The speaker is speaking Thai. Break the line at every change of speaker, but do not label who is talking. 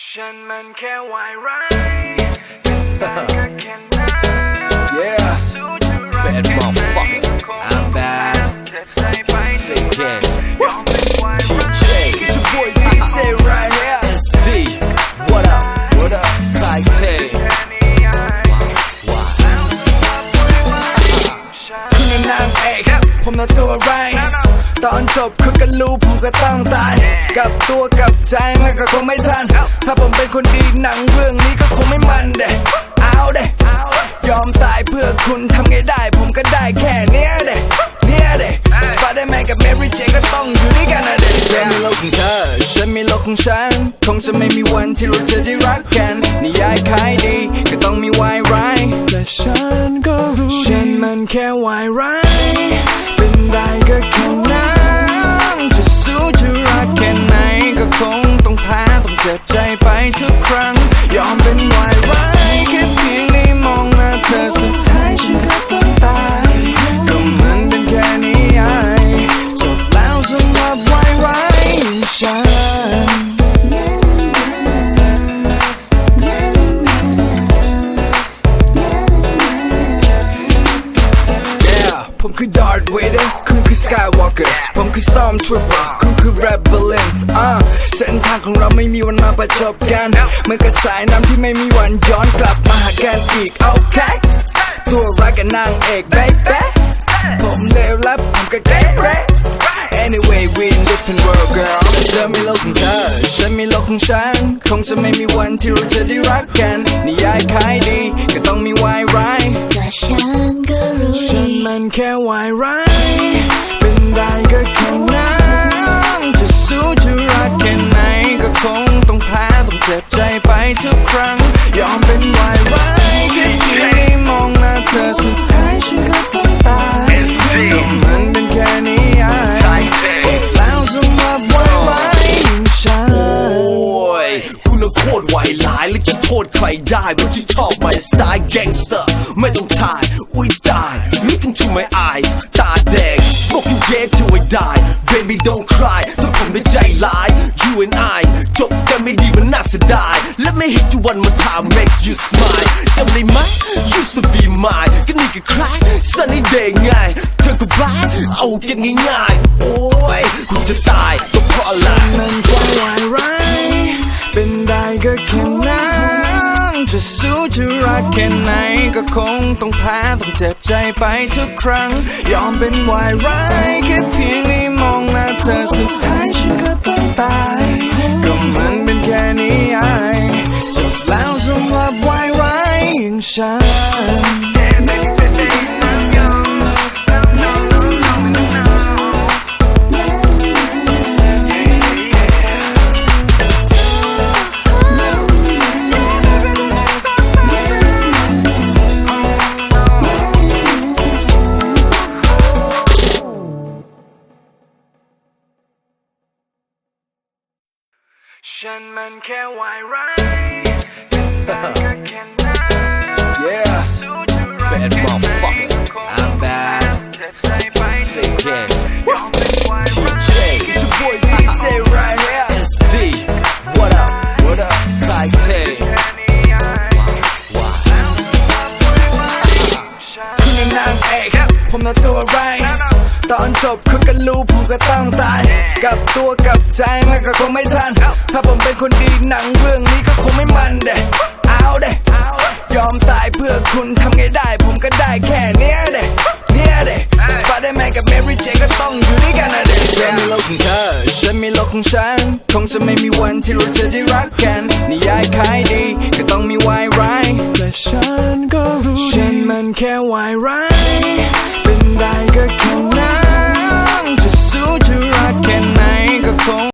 ฉันมันแค่วายร้ายเป็นได้ก็แค่นั้น
Yeah
สู้จะรัก
Bad motherfucker. I'm bad.
เจ็บใจไปทุกครั้ง
Say again.
ยอมเป็นวายร้าย
Hey, it's your boy TJ right here. ST, what up? What up? Ty K.
แค่นี้ไอ้
Why?
ฉัน
คุณนางเอกผมน่ะตัวไราย ตอนจบคือก็รู้ผมก็ต้องตายกับตัวกับใจมันก็คงไม่ทัน ถ้าผมเป็นคนดีหนังเรื่องนี้ก็คงไม่มันเด้เอาเด้ยอมตายเพื่อคุณทำไงได้ ผมก็ได้แค่เนี้ยเด้เนี่ยเด้สปเดอร์แมนกับแมรี่เจนก็ต้องอยู่ด้วยกันนะเด้ฉันมีโลกของเธอฉันมีโลกของฉัน คงจะไม่มีวันที่เราจะได้รักกันนิยายขายดีก็ต้องมีวายร้ายแต่ฉันก็รู้ดีฉันมันแค่วายร้าย Vader คุณคือ Skywalker ผมคือ Stormtrooper คุณคือ Rebellions อ่าเส้นทางของเราไม่มีวันมาประจบกันเหมือนกับสายน้ำที่ไม่มีวันย้อนกลับมาหากันอีกโอเคตัวรักกับนางเอก baby ผมเลวและผมก็เก๋เร Anyway we in different world girl เธอมีโลกของเธอฉันมีโลกของฉัน คงจะไม่มีวันที่เราจะได้รักกันนิยายขายดี รได้เพรา
ที่ชอบมาสไตล์แก๊งสเตอร์ไม่ต้องถ่าย อุ้ยตาย Look into my eyes ตาแดง Smoke you get till I die Baby don't cry ถ้าผมได้ใจร้าย You and I จบกันไม่ดีมันน่าเสียดาย Let me hit you one more time make you smile จำได้ไหม Used to be mine ก็นี่ก็ใคร Sunny day ไงเธอก็บ้าเอากันง่ายๆ โอ้ยกูจะตายก็เพราะอะไร
มันแค่วายร้าย จะสู้จะรักแค่ไหนก็คงต้องแพ้ต้องเจ็บใจไปทุกครั้ง ยอมเป็นวายร้ายแค่เพียงได้มองหน้าเธอสุดท้ายฉันก็ต้องตาย ก็มันเป็นแค่นิยายจบแล้วสำหรับวายร้ายอย่างฉัน
ฉันมันแค่วายร้ายเป็นได้ก็แค่นั้น
Yeah
สู้จะรัก
Bad
แค่ไหน
motherfucker.
ก็คง
I'm bad.
เจ็บใจไปทุกครั้ง
Say again.
จบคือก็รู้ผมก็ต้องตาย กับตัวกับใจมันก็คงไม่ทัน ถ้าผมเป็นคนดีหนังเรื่องนี้ก็คงไม่มันเด้เอาเด้ยอมตายเพื่อคุณทำไงได้ ผมก็ได้แค่เนี้ยเด้เนี่ยเด้สไปเดอร์แมนกับแมรี่เจนก็ต้องอยู่ด้วยกันนะเด้ฉันมีโลกของเธอฉันมีโลกของฉัน คงจะไม่มีวันที่เราจะได้รักกันนิยายขายดีก็ต้องมีวายร้ายแต่ฉันก็รู้ฉันมันแค่วายร้าย